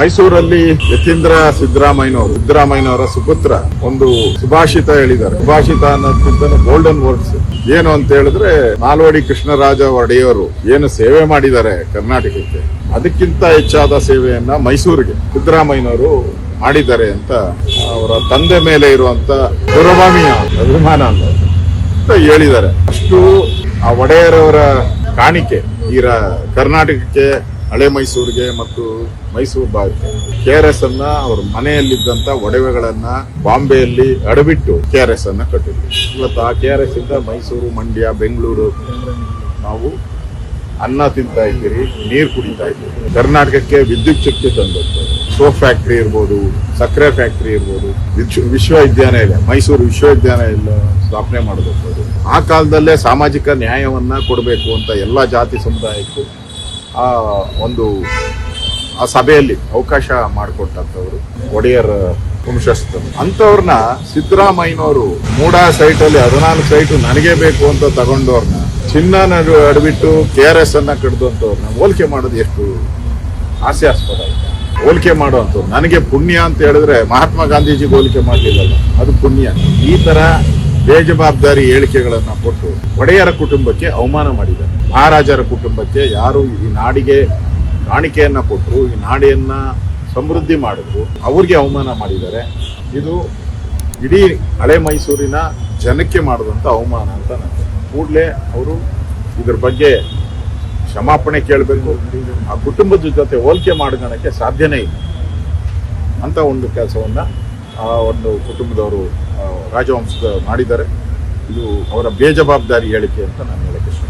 ಮೈಸೂರಲ್ಲಿ ಯತೀಂದ್ರ ಸಿದ್ದರಾಮಯ್ಯನವರು, ಸಿದ್ದರಾಮಯ್ಯನವರ ಸುಪುತ್ರ, ಒಂದು ಸುಭಾಷಿತ ಹೇಳಿದ್ದಾರೆ. ಸುಭಾಷಿತ ಅನ್ನೋದಕ್ಕಿಂತ ಗೋಲ್ಡನ್ ವರ್ಡ್ಸ್ ಏನು ಅಂತ ಹೇಳಿದ್ರೆ ನಾಲ್ವಡಿ ಕೃಷ್ಣರಾಜ ಒಡೆಯವರು ಏನು ಸೇವೆ ಮಾಡಿದ್ದಾರೆ ಕರ್ನಾಟಕಕ್ಕೆ, ಅದಕ್ಕಿಂತ ಹೆಚ್ಚಾದ ಸೇವೆಯನ್ನ ಮೈಸೂರಿಗೆ ಸಿದ್ದರಾಮಯ್ಯನವರು ಮಾಡಿದ್ದಾರೆ ಅಂತ ಅವರ ತಂದೆ ಮೇಲೆ ಇರುವಂತ ಗೌರವಾಮಿಯ ಅಭಿಮಾನ ಅಂತ ಹೇಳಿದ್ದಾರೆ. ಅಷ್ಟು ಆ ಒಡೆಯರವರ ಕಾಣಿಕೆ ಈ ಕರ್ನಾಟಕಕ್ಕೆ ಹಳೆ ಮೈಸೂರಿಗೆ ಮತ್ತು ಮೈಸೂರು ಭಾಗಕ್ಕೆ ಕೆ ಆರ್ ಎಸ್ ಅನ್ನ ಅವ್ರ ಮನೆಯಲ್ಲಿದ್ದಂತ ಒಡವೆಗಳನ್ನ ಬಾಂಬೆಯಲ್ಲಿ ಅಡಬಿಟ್ಟು ಕೆ ಆರ್ ಎಸ್ ಅನ್ನ ಕಟ್ಟಿದ್ರು. ಇವತ್ತು ಆ ಕೆ ಆರ್ ಎಸ್ ಇಂದ ಮೈಸೂರು, ಮಂಡ್ಯ, ಬೆಂಗಳೂರು ನಾವು ಅನ್ನ ತಿಂತಾ ಇದ್ದೀರಿ, ನೀರು ಕುಡಿತಾ ಇದ್ದೀರಿ. ಕರ್ನಾಟಕಕ್ಕೆ ವಿದ್ಯುತ್ ಶಕ್ತಿ ತಂದದ್ದು. ಸೋಪ್ ಫ್ಯಾಕ್ಟ್ರಿ ಇರ್ಬೋದು, ಸಕ್ಕರೆ ಫ್ಯಾಕ್ಟ್ರಿ ಇರ್ಬೋದು ವಿಶ್ವ- ವಿಶ್ವವಿದ್ಯಾನಿಲಯ, ಮೈಸೂರು ವಿಶ್ವವಿದ್ಯಾನಿಲಯ ಸ್ಥಾಪನೆ ಮಾಡಬೇಕು ಆ ಕಾಲದಲ್ಲೇ ಸಾಮಾಜಿಕ ನ್ಯಾಯವನ್ನ ಕೊಡಬೇಕು ಅಂತ ಎಲ್ಲ ಜಾತಿ ಸಮುದಾಯಕ್ಕೂ ಆ ಒಂದು, ಆ ಸಭೆಯಲ್ಲಿ ಅವಕಾಶ ಮಾಡಿಕೊಟ್ಟಂತವ್ರು ಒಡೆಯರ್ ವಂಶಸ್ಥರು ಅಂತವ್ರನ್ನ ಸಿದ್ದರಾಮಯ್ಯನವರು ಮೂಡ ಅಲ್ಲಿ ಹದಿನಾಲ್ಕು ಸೈಟ್ ನನಗೆ ಬೇಕು ಅಂತ ತಗೊಂಡವ್ರನ್ನ, ಚಿನ್ನ ಅಡ್ಬಿಟ್ಟು ಕೆ ಆರ್ ಎಸ್ ಅನ್ನ ಕಡ್ದಂತವ್ರನ್ನ ಹೋಲಿಕೆ ಮಾಡೋದು ಎಷ್ಟು ಹಾಸ್ಯಾಸ್ಪದ ಹೋಲಿಕೆ ಮಾಡುವಂಥವ್ರು ನನಗೆ ಪುಣ್ಯ ಅಂತ ಹೇಳಿದ್ರೆ ಮಹಾತ್ಮ ಗಾಂಧೀಜಿ ಹೋಲಿಕೆ ಮಾಡಲಿಲ್ಲಲ್ಲ, ಅದು ಪುಣ್ಯ. ಈ ತರ ಬೇಜವಾಬ್ದಾರಿ ಹೇಳಿಕೆಗಳನ್ನ ಕೊಟ್ಟು ಒಡೆಯರ ಕುಟುಂಬಕ್ಕೆ ಅವಮಾನ ಮಾಡಿದ್ದಾರೆ. ಮಹಾರಾಜರ ಕುಟುಂಬಕ್ಕೆ ಯಾರು ಈ ನಾಡಿಗೆ ಕಾಣಿಕೆಯನ್ನ ಕೊಟ್ಟರು, ಈ ನಾಡಿಯನ್ನು ಸಮೃದ್ಧಿ ಮಾಡಿದ್ರು, ಅವ್ರಿಗೆ ಅವಮಾನ ಮಾಡಿದ್ದಾರೆ. ಇದು ಇಡೀ ಹಳೆ ಮೈಸೂರಿನ ಜನಕ್ಕೆ ಮಾಡಿದಂಥ ಅವಮಾನ ಅಂತ ನಾನು ಕೂಡಲೇ ಅವರು ಇದ್ರ ಬಗ್ಗೆ ಕ್ಷಮಾಪಣೆ ಕೇಳಬೇಕು. ಆ ಕುಟುಂಬದ ಜೊತೆ ಹೋಲಿಕೆ ಮಾಡ್ಕೊಳಕ್ಕೆ ಸಾಧ್ಯನೇ ಇಲ್ಲ. ಅಂತ ಒಂದು ಕೆಲಸವನ್ನು ಆ ಒಂದು ಕುಟುಂಬದವರು ರಾಜವಂಶದ ಮಾಡಿದ್ದಾರೆ. ಇದು ಅವರ ಬೇಜವಾಬ್ದಾರಿ ಹೇಳಿಕೆ ಅಂತ ನಾನು ಹೇಳಕ್ಕೆ ಇಷ್ಟ